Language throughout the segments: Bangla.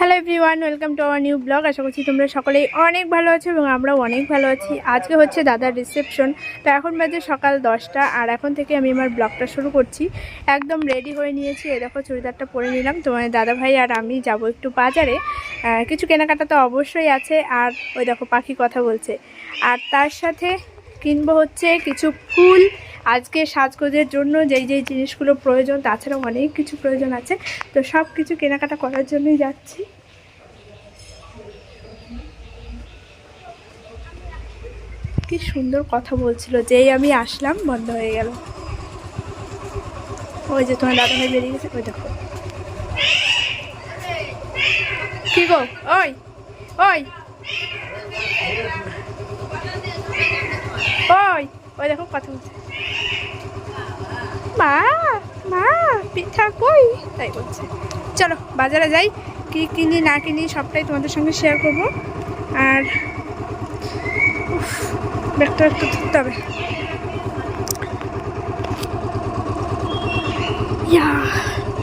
Hello everyone welcome to our new blog আশা করছি তোমরা সকলেই অনেক ভালো আছো এবং আমরাও অনেক ভালো আছি। আজকে হচ্ছে দাদার রিসেপশন তো এখন বাজে সকাল দশটা আর এখন থেকে আমি আমার ব্লগটা শুরু করছি। একদম রেডি হয়ে নিয়েছি। এ দেখো, চুড়িদারটা পরে নিলাম। তোমার দাদা ভাই আর আমি যাব একটু বাজারে। কিছু কেনাকাটা তো অবশ্যই আছে। আর ওই দেখো, পাখি কথা বলছে। আর তার সাথে কিনবো হচ্ছে কিছু ফুল। আজকে সাজগোজের জন্য যেই যেই জিনিসগুলো প্রয়োজন, তাছাড়াও অনেক কিছু প্রয়োজন আছে। তো সব কিছু কেনাকাটা করার জন্যই যাচ্ছি। কি সুন্দর কথা বলছিল, যেই আমি আসলাম, বন্ধ হয়ে গেল। ওই যে তোমার দাদা ভাই বেরিয়ে গেছে, ওই দেখো। কি গো? ওই ওই। ওই। ওই দেখো কথা বলছে। মা মা, পিঠা কই? তাই বলছে। চলো, বাজারে যাই, কি কিনি, না কিনি, সবটাই তোমাদের সঙ্গে শেয়ার করব। আর ব্যাগটা একটু ধরতে হবে।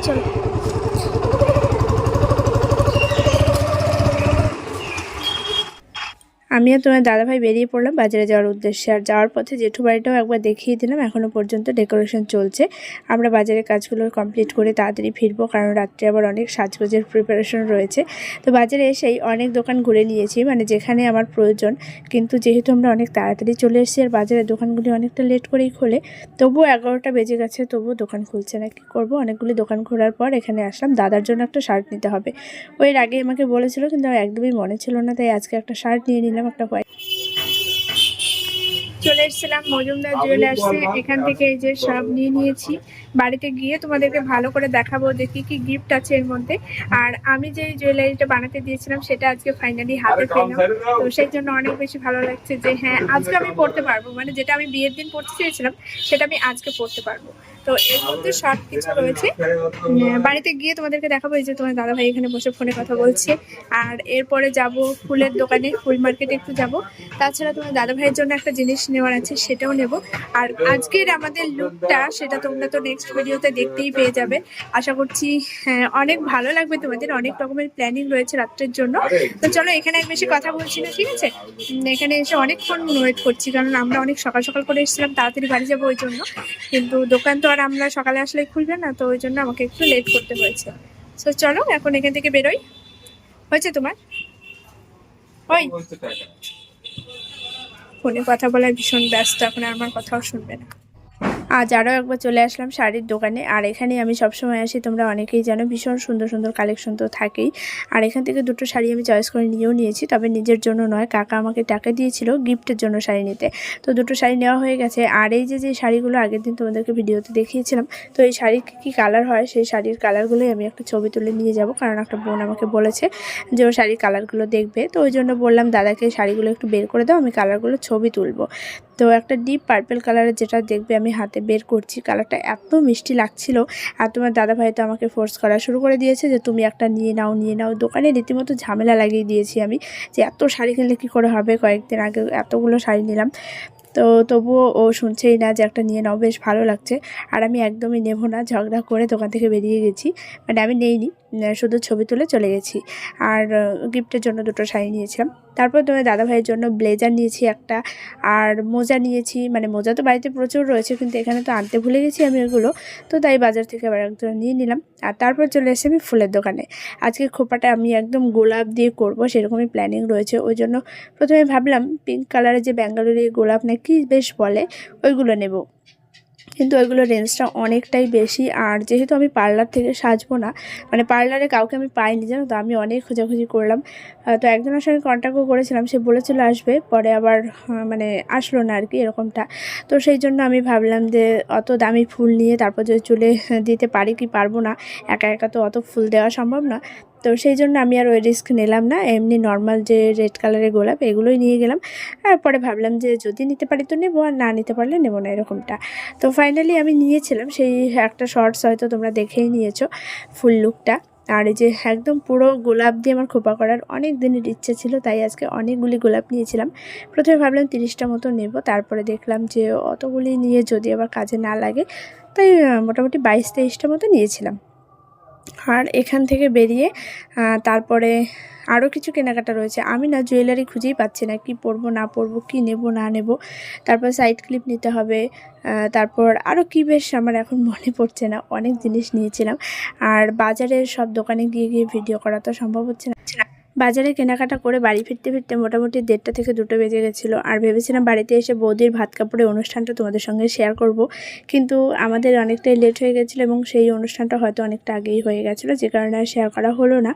চলো। আমি আর তোমার দাদাভাই বেরিয়ে পড়লাম বাজারে যাওয়ার উদ্দেশ্যে। আর যাওয়ার পথে জেঠু বাড়িটাও একবার দেখিয়ে দিলাম এখনও পর্যন্ত ডেকোরেশন চলছে। আমরা বাজারের কাজগুলো কমপ্লিট করে তাড়াতাড়ি ফিরবো, কারণ রাত্রে আবার অনেক সাজগোজের প্রিপারেশন রয়েছে। তো বাজারে এসেই অনেক দোকান ঘুরে নিয়েছি মানে যেখানে আমার প্রয়োজন। কিন্তু যেহেতু আমরা অনেক তাড়াতাড়ি চলে এসেছি, আর বাজারের দোকানগুলি অনেকটা লেট করেই খোলে, তবুও এগারোটা বেজে গেছে, তবুও দোকান খুলছে না। কী করব? অনেকগুলি দোকান খোলার পর এখানে আসলাম, দাদার জন্য একটা শার্ট নিতে হবে। ওই আগে আমাকে বলেছিল, কিন্তু আমার একদমই মনে ছিল না, তাই আজকে একটা শার্ট নিয়ে নিলাম। একটা হোয়াইট চলে এসেছিলাম মজুমদার জুয়েলার্সে এখান থেকে এই যে সব নিয়ে নিয়েছি। বাড়িতে গিয়ে তোমাদেরকে ভালো করে দেখাবো যে কি কি গিফট আছে এর মধ্যে। আর আমি যে জুয়েলারিটা বানাতে দিয়েছিলাম সেটা আজকে ফাইনালি হাতে পেলাম। তো সেই জন্য অনেক বেশি ভালো লাগছে যে হ্যাঁ আজকে আমি পড়তে পারব। মানে যেটা আমি বিয়ের দিন পড়তে চেয়েছিলাম সেটা আমি আজকে পড়তে পারব। তো এর মধ্যে সব কিছু রয়েছে বাড়িতে গিয়ে তোমাদেরকে দেখাবো এই যে তোমার দাদা ভাই এখানে বসে ফোনে কথা বলছে। আর এরপরে যাব ফুলের দোকানে ফুল মার্কেটে একটু যাব। তাছাড়া তোমার দাদা ভাইয়ের জন্য একটা জিনিস নেওয়ার আছে সেটাও নেব। আর আজকের আমাদের লুকটা সেটা তোমরা তো নেক্সট ভিডিওতে দেখতেই পেয়ে যাবে। আশা করছি হ্যাঁ, অনেক ভালো লাগবে তোমাদের অনেক রকমের প্ল্যানিং রয়েছে রাত্রের জন্য। তো চলো এখানে আর বেশি কথা বলছি না ঠিক আছে? এখানে এসে অনেকক্ষণ ওয়েট করছি কারণ আমরা অনেক সকাল সকাল করে এসেছিলাম তাড়াতাড়ি বাড়ি যাব ওই জন্য। কিন্তু দোকান তো আর আমরা সকালে আসলে খুলবে না, তো ওই জন্য আমাকে একটু লেট করতে হয়েছে। তো চলো, এখন এখান থেকে বেরোই। হয়েছে তোমার? ওই। ফোনে কথা বলায় ভীষণ ব্যস্ত, এখন আর আমার কথাও শুনবে না। আজ আরও একবার চলে আসলাম শাড়ির দোকানে। আর এখানে আমি সবসময় আসি, তোমরা অনেকেই জানো, ভীষণ সুন্দর সুন্দর কালেকশন তো থাকেই। আর এখান থেকে দুটো শাড়ি আমি চয়েস করে নিয়েও নিয়েছি, তবে নিজের জন্য নয়, কাকা আমাকে টাকা দিয়েছিল গিফটের জন্য শাড়ি নিতে। তো দুটো শাড়ি নেওয়া হয়ে গেছে, আর এই যে যে শাড়িগুলো আগের দিন তোমাদেরকে ভিডিওতে দেখিয়েছিলাম, তো এই শাড়ির কী কী কালার হয়, সেই শাড়ির কালারগুলোই আমি একটা ছবি তুলে নিয়ে যাব, কারণ একটা বোন আমাকে বলেছে যে, ও শাড়ির কালারগুলো দেখবে। তো ওই জন্য বললাম, দাদাকে শাড়িগুলো একটু বের করে দাও, আমি কালারগুলো ছবি তুলবো। তো একটা ডিপ পার্পেল কালারের যেটা দেখবে, আমি হাতে বের করছি। কালারটা এত মিষ্টি লাগছিল। আর তোমার দাদা ভাই তো আমাকে ফোর্স করা শুরু করে দিয়েছে যে তুমি একটা নিয়ে নাও নিয়ে নাও। দোকানে রীতিমতো ঝামেলা লাগিয়ে দিয়েছি আমি যে এত শাড়ি কিনলে কী করে হবে? কয়েকদিন আগে এতগুলো শাড়ি নিলাম। তো তবুও ও শুনছেই না যে একটা নিয়ে নাও, বেশ ভালো লাগছে। আর আমি একদমই নেব না, ঝগড়া করে দোকান থেকে বেরিয়ে গেছি। মানে আমি নেইনি। শুধু ছবি তুলে চলে গেছি। আর গিফটের জন্য দুটো শাড়ি নিয়েছিলাম। তারপর তোমার দাদা ভাইয়ের জন্য ব্লেজার নিয়েছি একটা। আর মোজা নিয়েছি মানে মোজা তো বাড়িতে প্রচুর রয়েছে, কিন্তু এখানে তো আনতে ভুলে গেছি আমি ওগুলো। তো তাই বাজার থেকে আবার একজন নিয়ে নিলাম। আর তারপর চলে এসে আমি ফুলের দোকানে। আজকে খোপাটা আমি একদম গোলাপ দিয়ে করব, সেরকমই প্ল্যানিং রয়েছে। ওই জন্য প্রথমে ভাবলাম পিঙ্ক কালারের যে ব্যাঙ্গালোরি গোলাপ না কি বেশ বলে, ওইগুলো নেব। কিন্তু ওইগুলো রেঞ্জটা অনেকটাই বেশি। আর যেহেতু আমি পার্লার থেকে সাজবো না মানে পার্লারে কাউকে আমি পাইনি, জানো তো? আমি অনেক খোঁজাখুঁজি করলাম। তো একজনের সঙ্গে কন্ট্যাক্টও করেছিলাম, সে বলেছিল আসবে, পরে আবার মানে আসলো না আর কি এরকমটা। তো সেই জন্য আমি ভাবলাম যে অত দামি ফুল নিয়ে তারপর যদি চুলে দিতে পারি কি পারব না? একা একা তো অত ফুল দেওয়া সম্ভব না। তো সেই জন্য আমি আর ওই রিস্ক নিলাম না। এমনি নর্মাল যে রেড কালারের গোলাপ, এগুলোই নিয়ে গেলাম। তারপরে ভাবলাম যে যদি নিতে পারি তো নেব, আর না নিতে পারলে নেব না এরকমটা। তো ফাইনালি আমি নিয়েছিলাম, সেই একটা শর্টস হয়তো তোমরা দেখেই নিয়েছো ফুল লুকটা আর এই যে একদম পুরো গোলাপ দিয়ে আমার খোপা করার অনেক দিনের ইচ্ছে ছিল, তাই আজকে অনেকগুলি গোলাপ নিয়েছিলাম। প্রথমে ভাবলাম তিরিশটা মতো নেব, তারপরে দেখলাম যে অতগুলি নিয়ে যদি আবার কাজে না লাগে, তাই মোটামুটি বাইশ, তেইশটা মতো নিয়েছিলাম। আর এখান থেকে বেরিয়ে তারপরে আরও কিছু কেনাকাটা রয়েছে। আমি না জুয়েলারি খুঁজেই পাচ্ছি না, কি পরবো, না পরবো, কি নেব, না নেব। তারপর সাইড ক্লিপ নিতে হবে তারপর আরও কি বেশ আমার এখন মনে পড়ছে না, অনেক জিনিস নিয়েছিলাম। আর বাজারের সব দোকানে গিয়ে গিয়ে ভিডিও করা তো সম্ভব হচ্ছে না। বাজারে কেনাকাটা করে বাড়ি ফিরতে ফিরতে মোটামুটি দেড়টা থেকে দুটো বেজে গেছিল। আর ভেবেছিলাম বাড়িতে এসে বৌদির ভাত কাপড়ের অনুষ্ঠানটা তোমাদের সঙ্গে শেয়ার করব। কিন্তু আমাদের অনেকটাই লেট হয়ে গেছিল এবং সেই অনুষ্ঠানটা হয়তো অনেকটা আগেই হয়ে গেছিল, যে কারণে আর শেয়ার করা হলো না।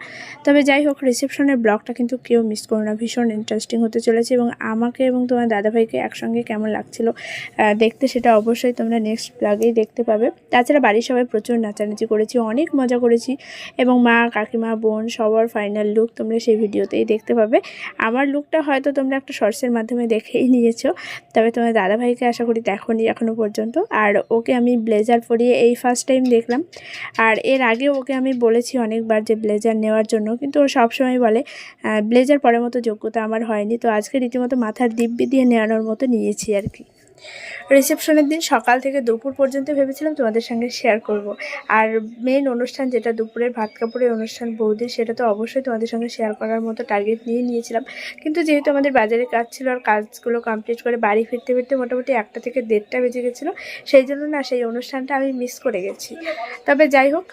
তবে যাই হোক রিসেপশনের ব্লগটা কিন্তু কেউ মিস করো না, ভীষণ ইন্টারেস্টিং হতে চলেছে এবং আমাকে এবং তোমার দাদাভাইকে একসঙ্গে কেমন লাগছিল দেখতে সেটা অবশ্যই তোমরা নেক্সট ব্লগেই দেখতে পাবে। তাছাড়া বাড়ির সবাই প্রচুর নাচানাচি করেছি, অনেক মজা করেছি এবং মা, কাকিমা, বোন সবার ফাইনাল লুক তোমরা ভিডিওতেই দেখতে পাবে। আমার লুকটা হয়তো তোমরা একটা শর্টসের মাধ্যমে দেখেই নিয়েছো। তবে তোমার দাদাভাইকে আশা করি দেখোনি এখনও পর্যন্ত। আর ওকে আমি ব্লেজার পরিয়ে এই ফার্স্ট টাইম দেখলাম। আর এর আগে ওকে আমি বলেছি অনেকবার যে ব্লেজার নেওয়ার জন্য। কিন্তু ও সবসময় বলে ব্লেজার পরার মতো যোগ্যতা আমার হয়নি। তো আজকে রীতিমতো মাথার দিব্যি দিয়ে নেওয়ানোর মতো নিয়েছি আর কি। রিসেপশনের দিন সকাল থেকে দুপুর পর্যন্ত ভেবেছিলাম তোমাদের সঙ্গে শেয়ার করব। আর মেন অনুষ্ঠান যেটা দুপুরের ভাত কাপড়ের অনুষ্ঠান বৌদির, সেটা তো অবশ্যই তোমাদের সঙ্গে শেয়ার করার মতো টার্গেট নিয়ে নিয়েছিলাম। কিন্তু যেহেতু আমাদের বাজারে কাজ ছিল আর কাজগুলো কমপ্লিট করে বাড়ি ফিরতে ফিরতে মোটামুটি একটা থেকে দেড়টা বেজে গেছিল, সেই জন্য না সেই অনুষ্ঠানটা আমি মিস করে গেছি। তবে যাই হোক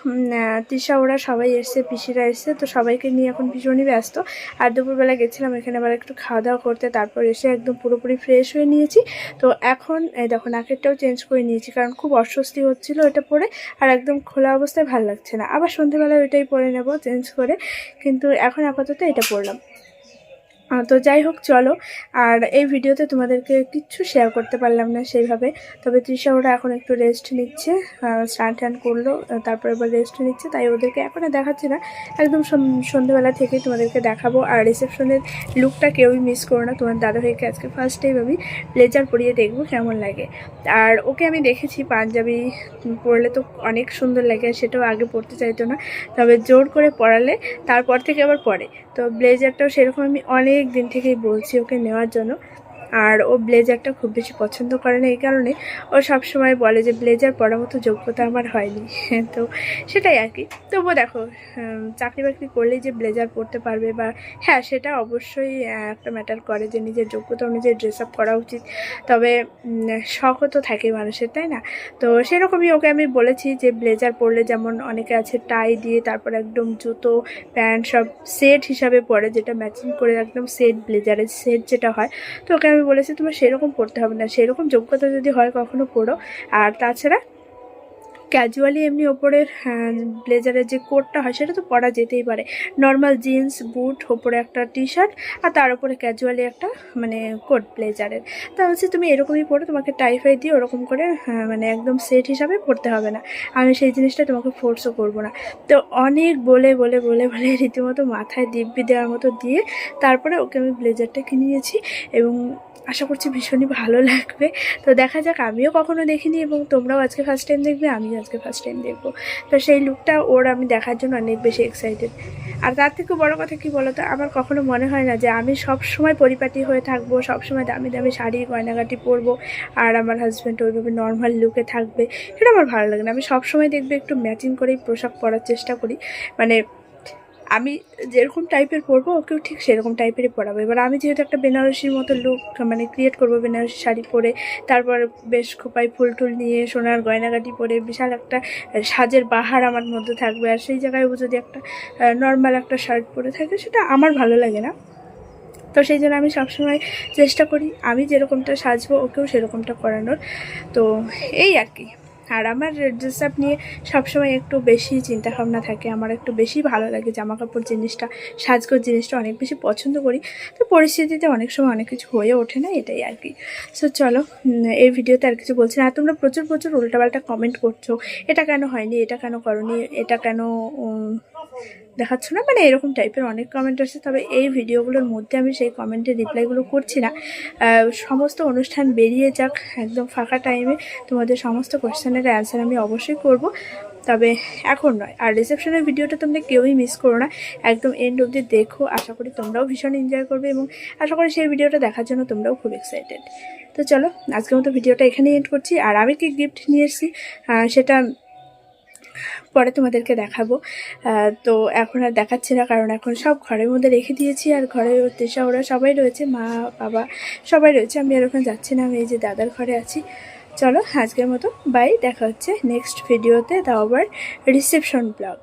তৃষা, ওরা সবাই এসছে, পিসিরা এসছে, তো সবাইকে নিয়ে এখন ভীষণই ব্যস্ত। আর দুপুরবেলা গেছিলাম এখানে আবার একটু খাওয়া দাওয়া করতে, তারপর এসে একদম পুরোপুরি ফ্রেশ হয়ে নিয়েছি। তো এখন দেখো, নাকেরটাও চেঞ্জ করে নিয়েছি, কারণ খুব অস্বস্তি হচ্ছিল এটা পরে, আর একদম খোলা অবস্থায় ভালো লাগছে না। আবার সন্ধেবেলায় ওইটাই পরে নেব চেঞ্জ করে, কিন্তু এখন আপাতত এটা পরলাম। তো যাই হোক, চলো। আর এই ভিডিওতে তোমাদেরকে কিচ্ছু শেয়ার করতে পারলাম না সেইভাবে। তবে তৃষা ওরা এখন একটু রেস্ট নিচ্ছে স্নান টান করল তারপরে এবার রেস্ট নিচ্ছে, তাই ওদেরকে এখন দেখাচ্ছি না। একদম সন- সন্ধ্যেবেলা থেকেই তোমাদেরকে দেখাবো। আর রিসেপশনের লুকটা কেউই মিস করো না। তোমার দাদাভাইকে আজকে ফার্স্ট টাইম আমি ব্লেজার পরিয়ে দেখব, কেমন লাগে। আর ওকে আমি দেখেছি পাঞ্জাবি পরলে তো অনেক সুন্দর লাগে সেটাও আগে পরতে চাইতো না। তবে জোর করে পড়ালে তারপর থেকে আবার পরে। তো ব্লেজারটাও সেরকম আমি অনেক দিন থেকেই বলছি ওকে নেওয়ার জন্য। আর ও ব্লেজারটা খুব বেশি পছন্দ করে না এই কারণে ও সব সময় বলে যে ব্লেজার পরার মতো যোগ্যতা আমার হয়নি। তো সেটাই আর কি। তবুও দেখো চাকরি বাকরি করলেই যে ব্লেজার পরতে পারবে বা হ্যাঁ সেটা অবশ্যই একটা ম্যাটার করে যে নিজের যোগ্যতা অনুযায়ী ড্রেস আপ করা উচিত। তবে শখও তো থাকে মানুষের, তাই না? তো সেরকমই ওকে আমি বলেছি যে ব্লেজার পরলে যেমন অনেকে আছে টাই দিয়ে তারপর একদম জুতো, প্যান্ট সব সেট হিসাবে পরে যেটা ম্যাচিং করে একদম সেট ব্লেজারের সেট যেটা হয়, তো ওকে আমি বলেছি তোমার সেরকম পড়তে হবে না। সেরকম যোগ্যতা যদি হয় কখনো পড়ো। আর তাছাড়া ক্যাজুয়ালি এমনি ওপরের ব্লেজারের যে কোটটা হয় সেটা তো পরা যেতেই পারে। নর্মাল জিন্স বুট ওপরে একটা টি শার্ট আর তার উপরে ক্যাজুয়ালি একটা মানে কোট ব্লেজারের তা হচ্ছে তুমি এরকমই পরে তোমাকে টাইফাই দিয়ে ওরকম করে হ্যাঁ, মানে একদম সেট হিসাবে পড়তে হবে না। আমি সেই জিনিসটা তোমাকে ফোর্সও করব না। তো অনেক বলে বলে বলে বলে রীতিমতো মাথায় দিব্যি দেওয়ার মতো দিয়ে তারপরে ওকে আমি ব্লেজারটা কিনিয়েছি এবং আশা করছি ভীষণই ভালো লাগবে। তো দেখা যাক, আমিও কখনো দেখিনি এবং তোমরাও আজকে ফার্স্ট টাইম দেখবে, আমিও আজকে ফার্স্ট টাইম দেখব। তো সেই লুকটা ওর আমি দেখার জন্য অনেক বেশি এক্সাইটেড আর তার থেকে বড় কথা কি বলতো, আমার কখনো মনে হয় না যে আমি সব সময় পরিপাটি হয়ে থাকব সবসময় দামি দামি শাড়ি, গয়নাগাটি পরবো আর আমার হাজব্যান্ড ওইভাবে নর্মাল লুকে থাকবে। সেটা আমার ভালো লাগে না। আমি সব সময় দেখবে একটু ম্যাচিং করেই পোশাক পরার চেষ্টা করি। মানে আমি যেরকম টাইপের পরবো, ওকেও ঠিক সেরকম টাইপেরই পরাবো। এবার আমি যেহেতু একটা বেনারসির মতো লুক মানে ক্রিয়েট করব বেনারসি শাড়ি পরে, তারপর বেশ খোপায় ফুল টুল নিয়ে, সোনার গয়নাগাটি পরে, বিশাল একটা সাজের বাহার আমার মধ্যে থাকবে। আর সেই জায়গায় ও যদি একটা নর্মাল একটা শার্ট পরে থাকে, সেটা আমার ভালো লাগে না। তো সেই জন্য আমি সবসময় চেষ্টা করি, আমি যেরকমটা সাজবো, ওকেও সেরকমটা করানোর। তো এই আর কি। আর আমার ড্রেস আপ নিয়ে সবসময় একটু বেশি চিন্তাভাবনা থাকে। আমার একটু বেশি ভালো লাগে জামা কাপড় জিনিসটা, সাজগোজ জিনিসটা অনেক বেশি পছন্দ করি। তো পরিস্থিতিতে অনেক সময় অনেক কিছু হয়ে ওঠে না, এটাই আর কি। সো চলো এই ভিডিওতে আর কিছু বলছি না। আর তোমরা প্রচুর প্রচুর উল্টাপাল্টা কমেন্ট করছ। এটা কেন হয়নি? এটা কেন করনি? এটা কেন দেখাচ্ছ না? মানে এরকম টাইপের অনেক কমেন্ট আসছে, তবে এই ভিডিওগুলোর মধ্যে আমি সেই কমেন্টের রিপ্লাইগুলো করছি না। সমস্ত অনুষ্ঠান বেরিয়ে যাক, একদম ফাঁকা টাইমে তোমাদের সমস্ত কোশ্চেনের অ্যান্সার আমি অবশ্যই করব। তবে এখন নয়, আর রিসেপশনের ভিডিওটা তোমরা কেউই মিস করো না। একদম এন্ড অবধি দেখো, আশা করি তোমরাও ভীষণ এনজয় করবে এবং আশা করি সেই ভিডিওটা দেখার জন্য তোমরাও খুব এক্সাইটেড তো চলো, আজকের মতো ভিডিওটা এখানেই এন্ড করছি। আর আমি কি গিফট নিয়ে এসেছি? সেটা পরে তোমাদেরকে দেখাবো। তো এখন আর দেখাচ্ছি না, কারণ এখন সব ঘরের মধ্যে রেখে দিয়েছি, আর ঘরে ওর ওরা সবাই রয়েছে, মা, বাবা সবাই রয়েছে, আমি আর ওখানে যাচ্ছি না, আমি এই যে দাদার ঘরে আছি। চলো আজকের মতো বাই দেখা হচ্ছে নেক্সট ভিডিওতে তাও আবার রিসেপশন ব্লগ